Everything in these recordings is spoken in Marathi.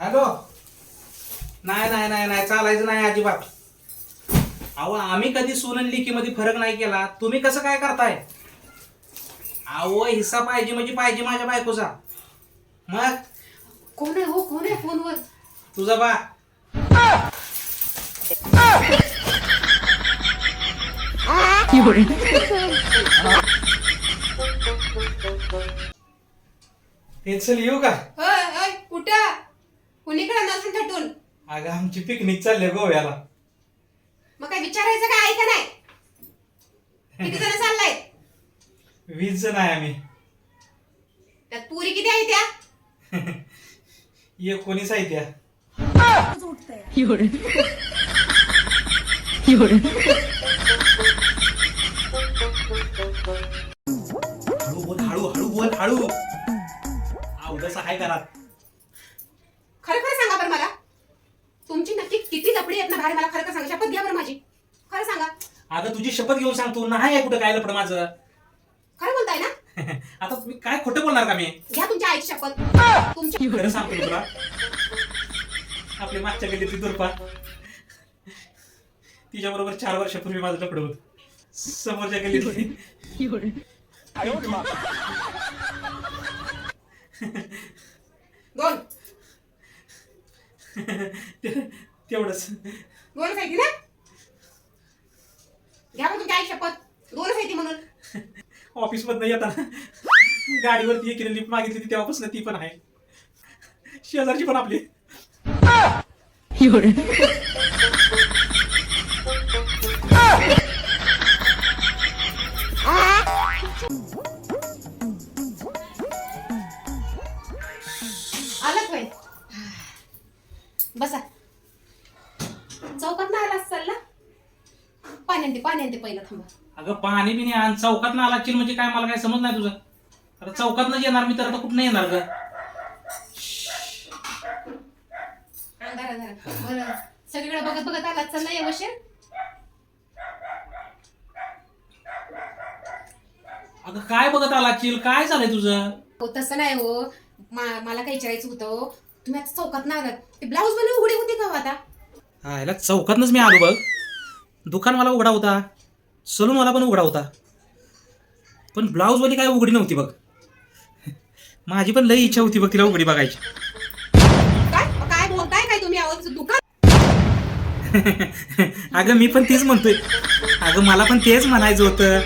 हॅलो? नाही नाही नाही नाही चालायचं नाही अजिबात. अहो आम्ही कधी सोनन लिखीमध्ये फरक नाही केला. तुम्ही कसं काय करताय? अहो हिस्सा पाहिजे म्हणजे पाहिजे माझ्या बायकोचा. मग? कोण आहे हो? कोण आहे फोनवर? तुझा बा. पेन्सिल येऊ का? कुणीकडे नसून थटून? अगं आमची पिकनिक चालली गोव्याला मग काय विचारायचं काय आहे का नाही? किती जण चाललाय? वीस जण आहे आम्ही. त्यात पुरी किती आहे त्या? एकोणीस आहे त्या. हळू बोल हळू हळू बोल हळू. अवदस आहे घरात. खरं खरं सांगा बरं मला. तुमची नक्की किती लपडी आहेत ना बाहेर मला खरं खरं सांगा. शपथ घ्या बरं माझी. खरं सांगा. अगं तुझी शपथ घेऊन सांगतो. नाही आहे कुठं काय लपड माझं. खरं बोलताय ना? आता तुम्ही काय खोटं बोलणार का मी? घ्या तुमच्या आईची शपथ. तुमच्या खरं सांगतो मी तुला. आपली मागच्या गेली दुर्पा. तिच्या बरोबर चार वर्षापूर्वी माझं लपड होत. समोरच्या गेली तेवढंच. दोनच आहे ती ना? घ्या मग तुमच्या आई शपथ दोनच आहे ती म्हणून. ऑफिस मधनं येताना गाडीवरती एक लिफ्ट मागितली ती तेव्हापासून ती पण आहे. शेजारची पण आपली. आलाच होय. बसा. चौकात ना आलाच चालला. पाणी आणते पाणी आणते पहिलं थांबा. अगं पाणी बिणी आण. चौकात ना आला म्हणजे काय? मला काय समज नाही तुझं. आता चौकात येणार मी तर आता कुठं येणार ग? अंधार अंधार बरं. सगळीकडे बघत बघत आलाच चालला येवशीर अगं काय बघत आला चिल? काय झालंय तुझं? हो तसं नाही हो. मा- मला काही विचारायचं होतं. तुम्ही आता चौकात ते ब्लाऊजमध्ये उघडी होती का हो आता? हा चौकातनच मी आलो बघ. दुकान मला उघडा होता. सलून मला पण उघडा होता. पण ब्लाऊजवाली काय उघडी नव्हती बघ. माझी पण लई इच्छा होती बघ तिला उघडी बघायची. काय? काय बोलताय? काय तुम्ही आवाज? दुकान? अगं मी पण तेच म्हणतोय. अगं मला पण तेच म्हणायचं होतं.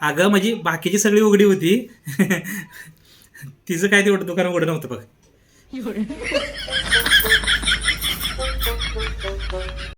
अगं म्हणजे बाकीची सगळी उघडी होती. तिचं काय तेवढं दुकान उघडं नव्हतं बघ. 有人。